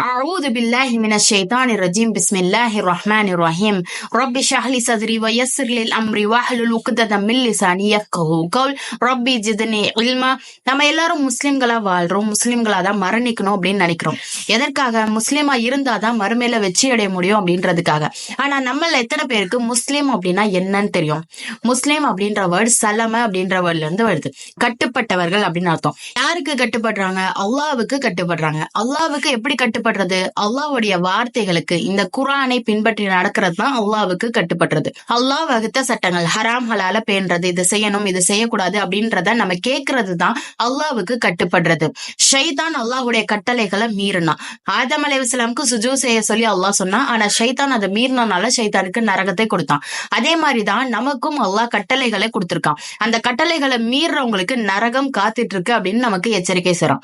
أعوذ بالله من الشيطان الرجيم بسم الله الرحمن الرحيم رب اشرح لي صدري ويسر لي الأمر واحلل عقدة من لساني يفقهوا قول ربي ஜிதனி இல்மா நம்ம எல்லாரும் முஸ்லிம்களா வாழ்றோம் முஸ்லிம்களா தான் மரணிக்கணும் அப்படின்னு நினைக்கிறோம் எதற்காக முஸ்லிமா இருந்தாதான் மறுமையில வெற்றி அடைய முடியும் அப்படின்றதுக்காக ஆனா நம்மள எத்தனை பேருக்கு முஸ்லிம் அப்படின்னா என்னன்னு தெரியும் முஸ்லிம் அப்படின்ற வேர்டு சலம அப்படின்ற வேர்ட்ல இருந்து வருது கட்டுப்பட்டவர்கள் அப்படின்னு அர்த்தம் யாருக்கு கட்டுப்படுறாங்க அல்லாவுக்கு கட்டுப்படுறாங்க அல்லாவுக்கு எப்படி கட்டுப்படுறது அல்லாவுடைய வார்த்தைகளுக்கு இந்த குரானை பின்பற்றி நடக்கிறது தான் அல்லாவுக்கு கட்டுப்படுறது அல்லாஹ் வகுத்த சட்டங்கள் ஹராம் ஹலால பேன்றது இது செய்யணும் இது செய்யக்கூடாது அப்படின்றத நம்ம கேட்கறது தான் அல்லாவுக்கு கட்டுப்படுறது. ஷைதான் அல்லாஹுடைய கட்டளைகளை மீறினா. ஆதம் அலைவாஸ்லாமுக்கு சுஜூ செய்ய சொல்லி அல்லாஹ் சொன்னா ஆனா ஷைதான் அதை மீறினால ஷைதானுக்கு நரகத்தை கொடுத்தான். அதே மாதிரிதான் நமக்கும் அல்லாஹ் கட்டளைகளை கொடுத்திருக்கான். அந்த கட்டளைகளை மீறவங்களுக்கு நரகம் காத்துட்டு இருக்கு அப்படின்னு நமக்கு எச்சரிக்கை செய்யறோம்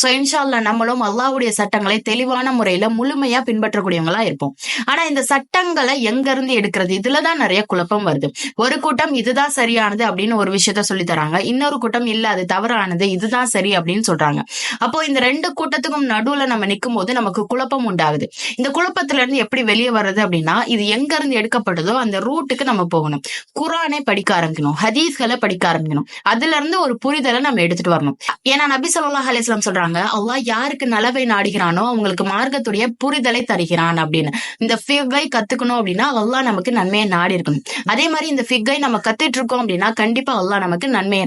சோ இன்ஷால்லா நம்மளும் அல்லாஹ்வுடைய சட்டங்களை தெளிவான முறையில முழுமையா பின்பற்றக்கூடியவங்களா இருப்போம். ஆனா இந்த சட்டங்களை எங்க இருந்து எடுக்கிறது? இதுலதான் நிறைய குழப்பம் வருது. ஒரு கூட்டம் இதுதான் சரியானது அப்படின்னு ஒரு விஷயத்த சொல்லி தராங்க. இன்னொரு கூட்டம் இல்ல அது தவறானது இதுதான் சரி அப்படின்னு சொல்றாங்க. அப்போ இந்த ரெண்டு கூட்டத்துக்கும் நடுவுல நம்ம நிக்கும் போது நமக்கு குழப்பம் உண்டாகுது. இந்த குழப்பத்துல இருந்து எப்படி வெளியே வர்றது அப்படின்னா இது எங்க இருந்து எடுக்கப்படுதோ அந்த ரூட்டுக்கு நம்ம போகணும். குரானை படிக்க ஆரம்பிக்கணும். ஹதீஸ்களை படிக்க ஆரம்பிக்கணும். அதுல இருந்து ஒரு புரிதலை நம்ம எடுத்துட்டு வரணும். ஏன்னா நபி சொல்லா அலிஸ்லாம் சொல்றாங்க அல்லாஹ் யாருக்கு நலவை நாடுகிறானோ அவங்களுக்கு மார்க்கத்துடைய புரிதலை தருகிறான் அப்படின்னு. இந்த ஃபிகை கத்துக்கணும் அப்படின்னா அல்லாஹ் நமக்கு நன்மையை நாடி இருக்கணும் அதே மாதிரி இந்த ஃபிகை நம்ம கத்துட்டு இருக்கோம் அப்படின்னா கண்டிப்பா அல்லாஹ் நமக்கு நன்மையை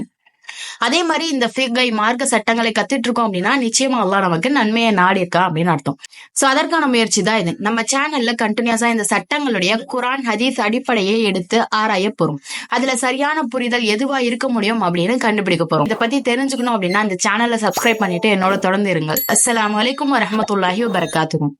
அதே மாதிரி இந்த ஃபிகை மார்க்க சட்டங்களை கத்துட்டு இருக்கோம் அப்படின்னா நிச்சயமா அல்லாஹ் நமக்கு நன்மையை நாடி இருக்கா அப்படின்னு அர்த்தம். சோ அதற்கான முயற்சி தான் இது. நம்ம சேனல்ல கண்டினியூஸா இந்த சட்டங்களுடைய குரான் ஹதீஸ் அடிப்படையை எடுத்து ஆராய போறோம். அதுல சரியான புரிதல் எதுவா இருக்க முடியும் அப்படின்னு கண்டுபிடிக்க போறோம். இதை பத்தி தெரிஞ்சுக்கணும் அப்படின்னா இந்த சேனலை சப்ஸ்கிரைப் பண்ணிட்டு என்னோட தொடர்ந்து இருங்கள். அஸ்லாம் அலைக்கும் வரமத்துல்லாஹி வரகாத்துக்கும்